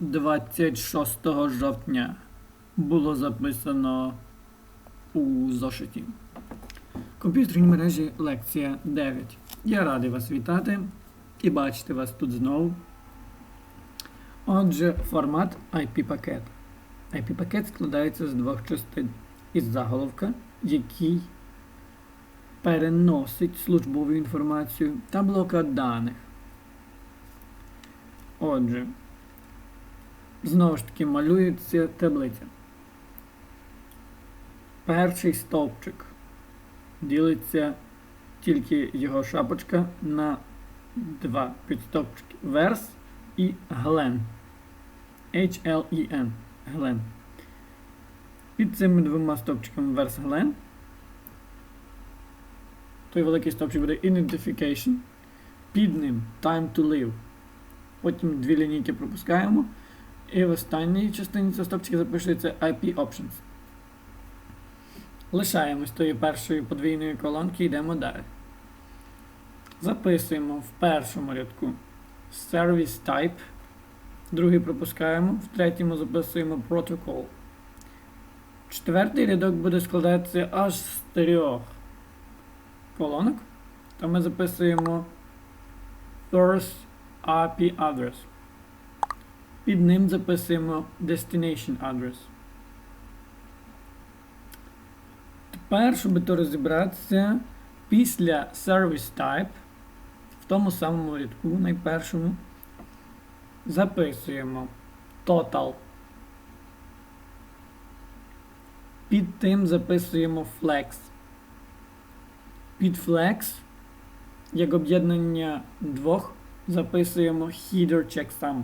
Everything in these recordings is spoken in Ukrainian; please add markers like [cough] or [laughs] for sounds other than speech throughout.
26 жовтня було записано у зошиті. Комп'ютерні мережі лекція 9. Я радий вас вітати і бачити вас тут знову. Отже, формат IP-пакет. IP-пакет складається з двох частин із заголовка, який переносить службову інформацію та блока даних. Отже, знову ж таки малюється таблиця. Перший стовпчик ділиться тільки його шапочка на два підстовпчики верс і глен. H-L-E-N. Глен. Під цими двома стовпчиками верс глен. Той великий стовпчик буде Identification. Під ним Time to Live. Потім дві лінійки пропускаємо. І в останній частині цього стопчика запишується IP Options. Лишаємось тої першої подвійної колонки і йдемо далі. Записуємо в першому рядку Service Type. Другий пропускаємо, в третьому записуємо Protocol. Четвертий рядок буде складатися аж з трьох колонок. То ми записуємо First IP address. Під ним записуємо Destination address. Тепер, щоб то розібратися, після Service Type в тому самому рядку, найпершому, записуємо Total. Під тим записуємо Flex. Під Flex, як об'єднання двох, записуємо Header Checksum.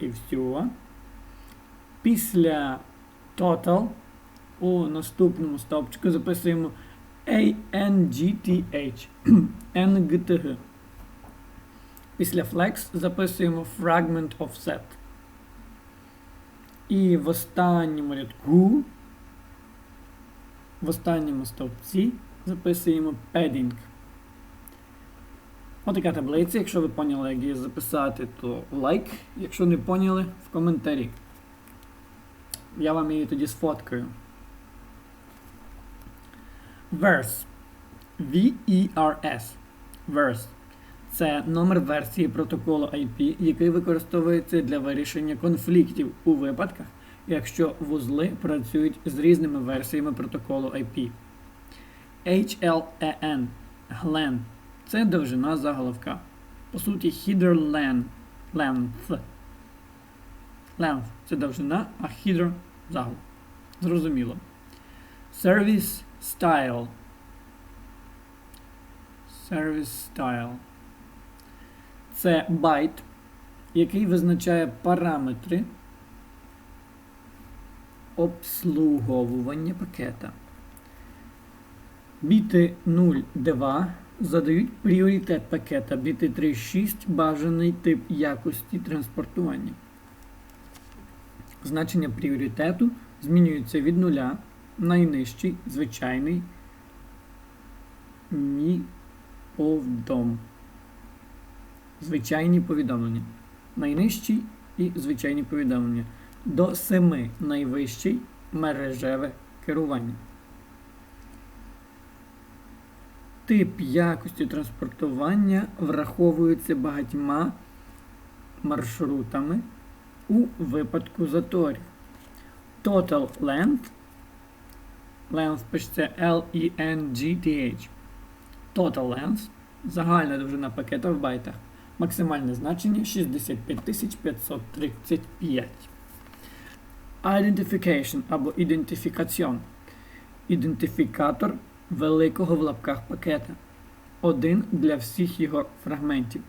І все. Після Total у наступному стовпчику записуємо ANGTH. [clears throat] NGTG. Після Flex записуємо Fragment Offset. І в останньому рядку, в останньому стовпці записуємо Padding. Отака таблиця. Якщо ви поняли, як її записати, то лайк. Якщо не поняли, в коментарі. Я вам її тоді сфоткаю. Verse. V-E-R-S. Verse. Це номер версії протоколу IP, який використовується для вирішення конфліктів у випадках, якщо вузли працюють з різними версіями протоколу IP. HLEN. GLEN. Це довжина заголовка. По суті, header len, length. Length це довжина, а header заголовок. Зрозуміло. Service style. Service style. Це байт, який визначає параметри обслуговування пакета. Біти 0.2 задають пріоритет пакета біти 3.6 бажаний тип якості транспортування. Значення пріоритету змінюється від нуля найнижчий звичайний ні повдом. Звичайні повідомлення. Найнижчий і звичайні повідомлення. До 7 найвищий мережеве керування. Тип якості транспортування враховується багатьма маршрутами у випадку заторів. Total length. Length пишеться L-E-N-G-T-H. Total length. Загальна довжина пакета в байтах. Максимальне значення 65535. Identification або ідентифікаціон. Ідентифікатор великого в лапках пакета. Один для всіх його фрагментів.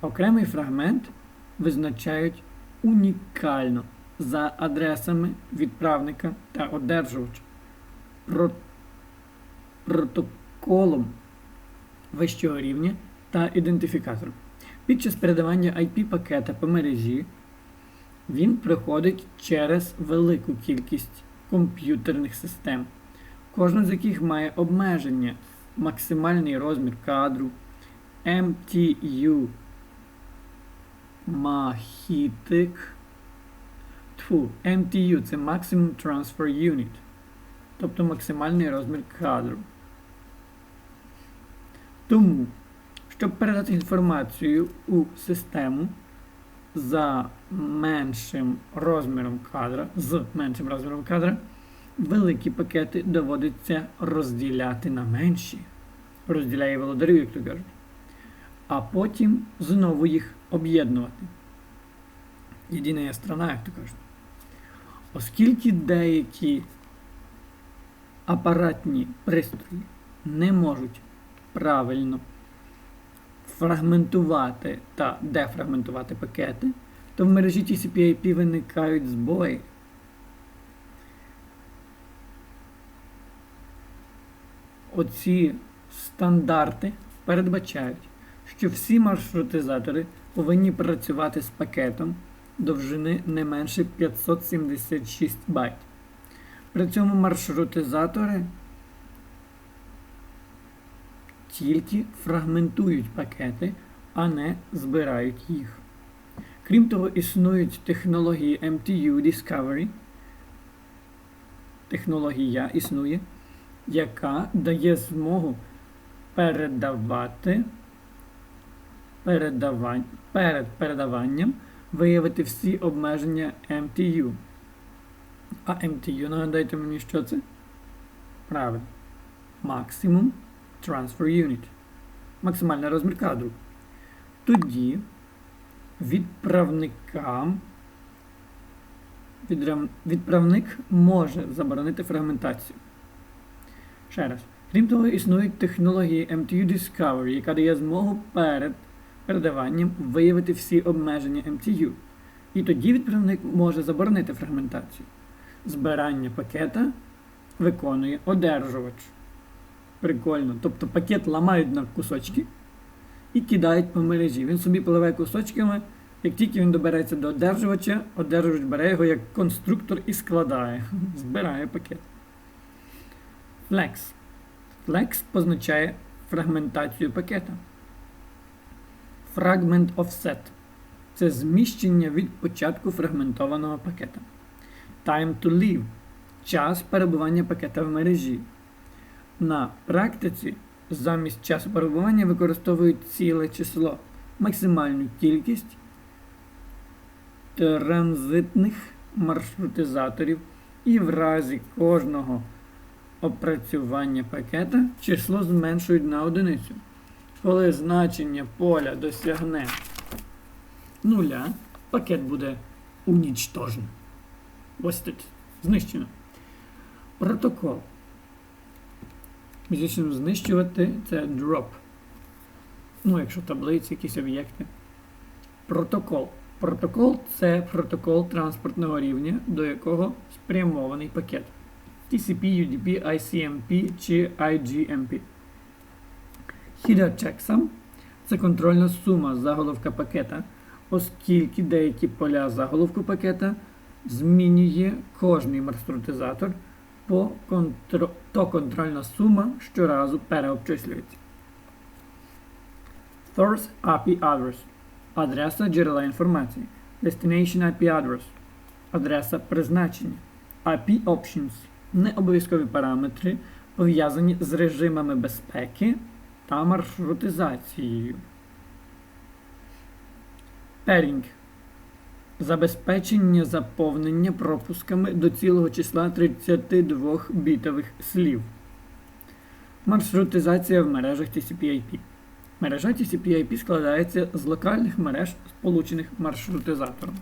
Окремий фрагмент визначають унікально за адресами відправника та одержувача. Про... Протоколом вищого рівня та ідентифікатором. Під час передавання IP-пакета по мережі він проходить через велику кількість комп'ютерних систем, кожна з яких має обмеження, максимальний розмір кадру, MTU Махітик. Тфу, MTU це Maximum Transfer Unit. Тобто максимальний розмір кадру. Тому, щоб передати інформацію у систему за меншим розміром кадра, з меншим розміром кадра, великі пакети доводиться розділяти на менші. Розділяє володарю, як то кажуть. А потім знову їх об'єднувати. Єдина страна, як то кажуть. Оскільки деякі апаратні пристрої не можуть правильно фрагментувати та дефрагментувати пакети, то в мережі TCP/IP виникають збої. Оці стандарти передбачають, що всі маршрутизатори повинні працювати з пакетом довжини не менше 576 байт. При цьому маршрутизатори тільки фрагментують пакети, а не збирають їх. Крім того, існують технології MTU Discovery. Технологія існує, яка дає змогу передавати передавань, перед передаванням виявити всі обмеження MTU. А MTU, нагадайте мені, що це? Правильно. Maximum Transfer Unit. Максимальний розмір кадру. Тоді відправникам відправник може заборонити фрагментацію. Ще раз. Крім того, існують технології MTU Discovery, яка дає змогу перед передаванням виявити всі обмеження MTU. І тоді відправник може заборонити фрагментацію. Збирання пакета виконує одержувач. Прикольно. Тобто пакет ламають на кусочки і кидають по мережі. Він собі пливе кусочками. Як тільки він добереться до одержувача, одержувач бере його як конструктор і складає. [laughs] Збирає пакет. Flex. Flex позначає фрагментацію пакета. Fragment offset це зміщення від початку фрагментованого пакета. Time to leave час перебування пакета в мережі. На практиці замість часу перебування використовують ціле число, максимальну кількість транзитних маршрутизаторів і в разі кожного опрацювання пакета число зменшують на одиницю. Коли значення поля досягне нуля, пакет буде унічтожений. Ось тут знищено. Протокол. Фізично знищувати це drop. Ну, якщо таблиці, якісь об'єкти. Протокол. Протокол це протокол транспортного рівня, до якого спрямований пакет. TCP, UDP, ICMP чи IGMP. Header checksum це контрольна сума заголовка пакета, оскільки деякі поля заголовку пакета змінює кожний маршрутизатор, по контр... то контрольна сума щоразу переобчислюється. Source API address адреса джерела інформації. Destination IP address адреса призначення. IP options необов'язкові параметри, пов'язані з режимами безпеки та маршрутизацією. Pairing забезпечення заповнення пропусками до цілого числа 32 бітових слів. Маршрутизація в мережах TCP/IP. Мережа TCP/IP складається з локальних мереж, сполучених маршрутизатором.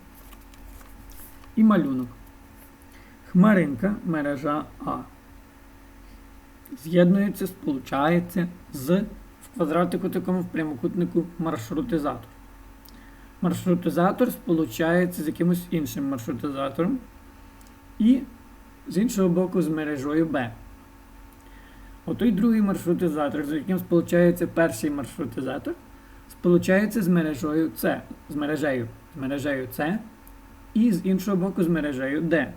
І малюнок. Хмаринка мережа А. З'єднується, сполучається з в квадратику такому в прямокутнику маршрутизатор. Маршрутизатор сполучається з якимось іншим маршрутизатором і з іншого боку з мережою Б. Отой другий маршрутизатор, з яким сполучається перший маршрутизатор, сполучається з мережою С, з мережею, з мережею С і з іншого боку з мережею D.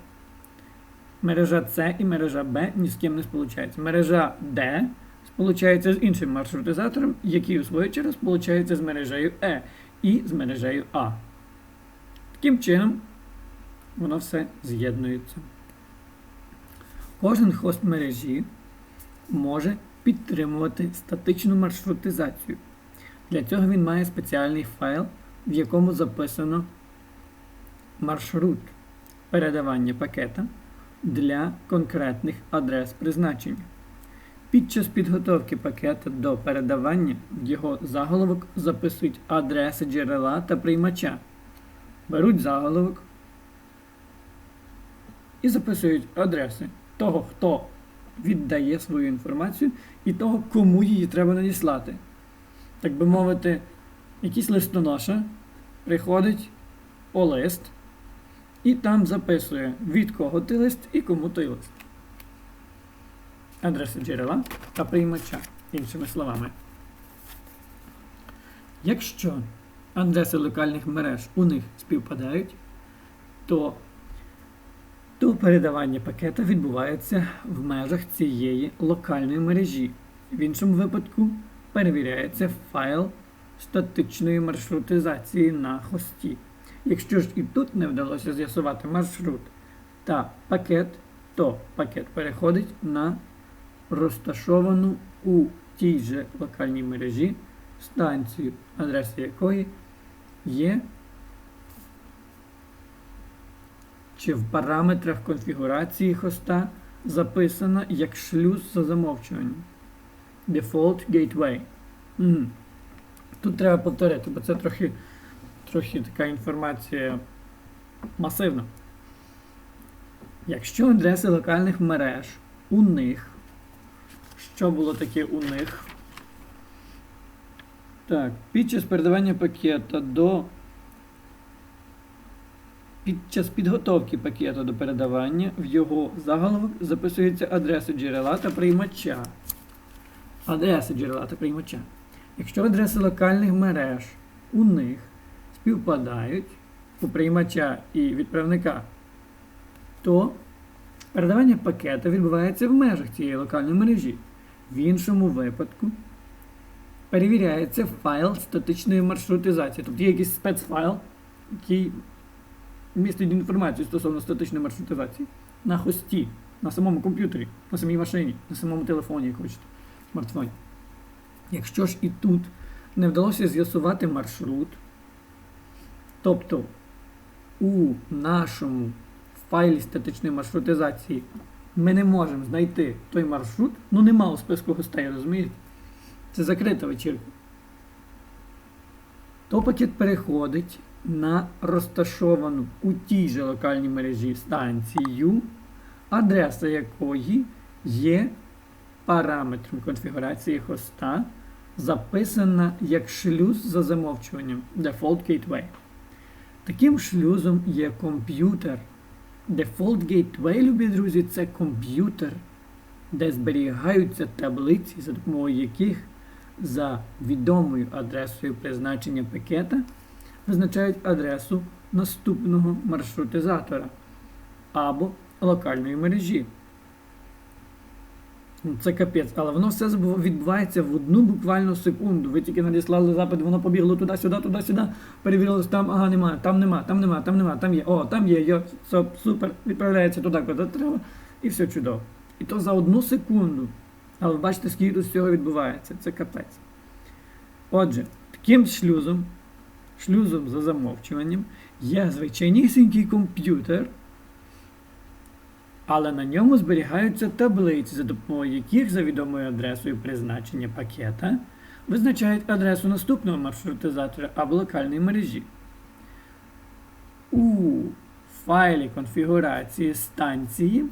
Мережа С і мережа Б ні з ким не сполучається. Мережа D сполучається з іншим маршрутизатором, який у свою чергу сполучається з мережею Е і з мережею А. Таким чином, воно все з'єднується. Кожен хост мережі може підтримувати статичну маршрутизацію. Для цього він має спеціальний файл, в якому записано маршрут передавання пакета для конкретних адрес призначення. Під час підготовки пакета до передавання в його заголовок записують адреси джерела та приймача. Беруть заголовок і записують адреси того, хто віддає свою інформацію, і того, кому її треба надіслати. Так би мовити, якийсь листоноша приходить по лист і там записує, від кого ти лист і кому той лист. Адреси джерела та приймача, іншими словами. Якщо адреси локальних мереж у них співпадають, то то передавання пакета відбувається в межах цієї локальної мережі. В іншому випадку перевіряється файл статичної маршрутизації на хості. Якщо ж і тут не вдалося з'ясувати маршрут та пакет, то пакет переходить на розташовану у тій же локальній мережі станцію, адреса якої є чи в параметрах конфігурації хоста записана як шлюз за замовчуванням. Default Gateway. Тут треба повторити, бо це трохи, трохи така інформація масивна. Якщо адреси локальних мереж у них, що було таке у них? Так, під час передавання пакета до під час підготовки пакету до передавання в його заголовок записується адреса джерела та приймача. Адреси джерела та приймача. Якщо адреси локальних мереж у них співпадають у приймача і відправника, то передавання пакета відбувається в межах цієї локальної мережі. В іншому випадку перевіряється файл статичної маршрутизації. Тобто є якийсь спецфайл, який містить інформацію стосовно статичної маршрутизації на хості, на самому комп'ютері, на самій машині, на самому телефоні, як хочете, смартфоні. Якщо ж і тут не вдалося з'ясувати маршрут, тобто у нашому файлі статичної маршрутизації ми не можемо знайти той маршрут, ну нема у списку гостей, розумієте? Це закрита вечірка. То пакет переходить на розташовану у тій же локальній мережі станцію, адреса якої є параметром конфігурації хоста, записана як шлюз за замовчуванням Default Gateway. Таким шлюзом є комп'ютер. Default Gateway, любі друзі, це комп'ютер, де зберігаються таблиці, за допомогою яких за відомою адресою призначення пакета визначають адресу наступного маршрутизатора або локальної мережі. Це капець, але воно все відбувається в одну буквально секунду. Ви тільки надіслали запит, воно побігло туди-сюди, туди-сюди, перевірилось там, ага, немає, там нема, там нема, там нема, там є, о, там є, йо, супер, відправляється туди, куди треба, і все чудово. І то за одну секунду. Але бачите, скільки тут з цього відбувається. Це капець. Отже, таким шлюзом шлюзом за замовчуванням є звичайнісінький комп'ютер, але на ньому зберігаються таблиці, за допомогою яких за відомою адресою призначення пакета визначають адресу наступного маршрутизатора або локальної мережі. У файлі конфігурації станції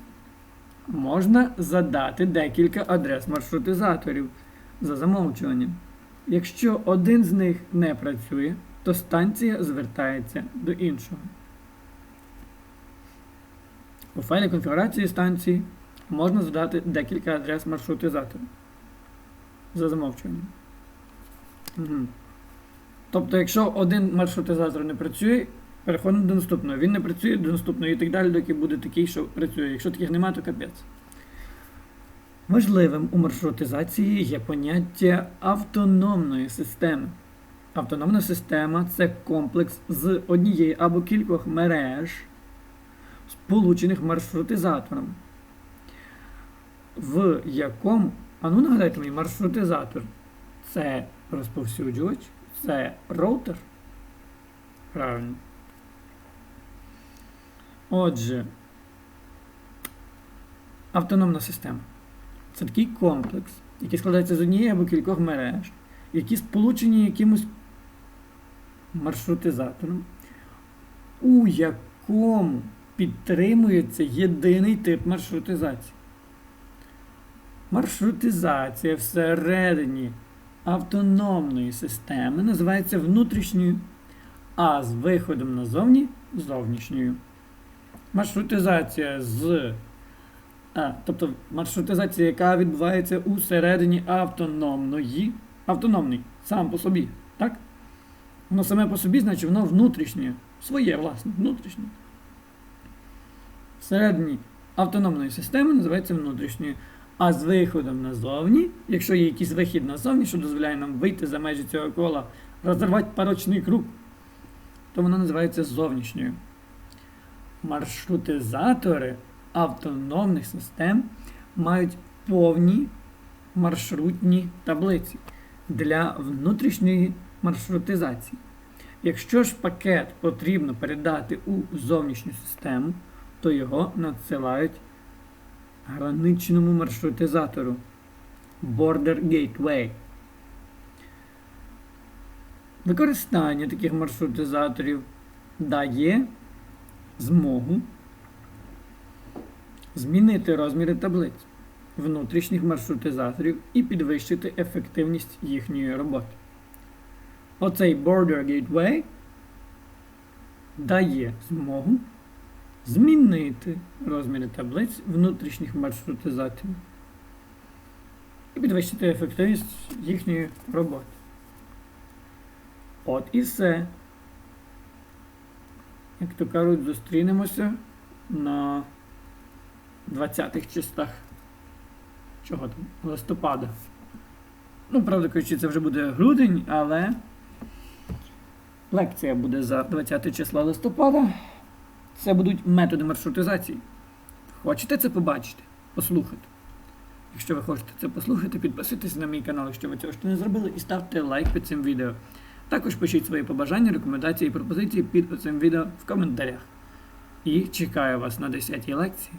можна задати декілька адрес маршрутизаторів за замовчуванням. Якщо один з них не працює, то станція звертається до іншого. У файлі конфігурації станції можна задати декілька адрес маршрутизаторів за замовчуванням. Угу. Тобто, якщо один маршрутизатор не працює, переходимо до наступного. Він не працює до наступного і так далі, доки буде такий, що працює. Якщо таких немає, то капець. Важливим у маршрутизації є поняття автономної системи. Автономна система це комплекс з однієї або кількох мереж, сполучених маршрутизатором, в якому, а ну нагадайте мені, маршрутизатор це розповсюджувач, це роутер. Правильно. Отже, автономна система це такий комплекс, який складається з однієї або кількох мереж, які сполучені якимось маршрутизатором, у якому підтримується єдиний тип маршрутизації. Маршрутизація всередині автономної системи називається внутрішньою, а з виходом назовні зовнішньою. Маршрутизація з а, тобто маршрутизація, яка відбувається у середині автономної, автономний, сам по собі, так? Воно саме по собі, значить воно внутрішнє, своє, власне, внутрішнє. Всередині автономної системи називається внутрішньою. А з виходом назовні, якщо є якийсь вихід назовні, що дозволяє нам вийти за межі цього кола, розірвати порочний круг, то воно називається зовнішньою. Маршрутизатори автономних систем мають повні маршрутні таблиці для внутрішньої маршрутизації. Якщо ж пакет потрібно передати у зовнішню систему, то його надсилають граничному маршрутизатору Border Gateway. Використання таких маршрутизаторів дає змогу змінити розміри таблиць внутрішніх маршрутизаторів і підвищити ефективність їхньої роботи. Оцей Border Gateway дає змогу змінити розміри таблиць внутрішніх маршрутизаторів і підвищити ефективність їхньої роботи. От і все. Як то кажуть, зустрінемося на 20-х числах. Чого там? Листопада. Ну, правда кажучи, це вже буде грудень, але лекція буде за 20 числа листопада. Це будуть методи маршрутизації. Хочете це побачити? Послухати. Якщо ви хочете це послухати, підписуйтесь на мій канал, якщо ви цього ще не зробили, і ставте лайк під цим відео. Також пишіть свої побажання, рекомендації і пропозиції під цим відео в коментарях. І чекаю вас на 10-й лекції.